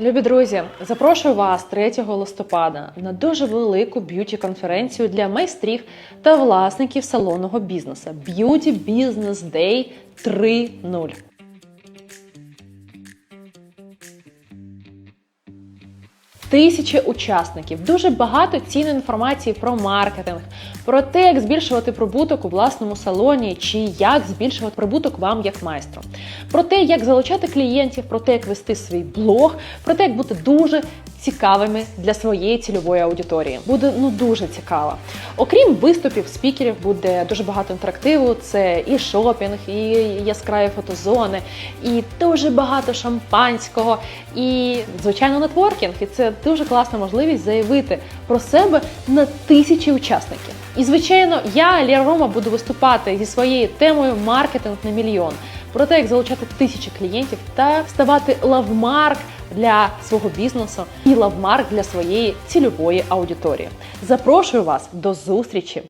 Любі друзі, запрошую вас 3 листопада на дуже велику б'юті-конференцію для майстрів та власників салонного бізнесу Beauty Business Day 3.0. Тисячі учасників, дуже багато цінної інформації про маркетинг, про те, як збільшувати прибуток у власному салоні, чи як збільшувати прибуток вам як майстру, про те, як залучати клієнтів, про те, як вести свій блог, про те, як бути дуже цікавими для своєї цільової аудиторії. Буде ну дуже цікаво. Окрім виступів, спікерів буде дуже багато інтерактиву. Це і шопінг, і яскраві фотозони, і дуже багато шампанського, і звичайно нетворкінг. І це дуже класна можливість заявити про себе на тисячі учасників. І звичайно, я Лєра Рома буду виступати зі своєю темою маркетинг на мільйон. Про те, як залучати тисячі клієнтів та ставати лавмарк для свого бізнесу і лавмарк для своєї цільової аудиторії. Запрошую вас до зустрічі!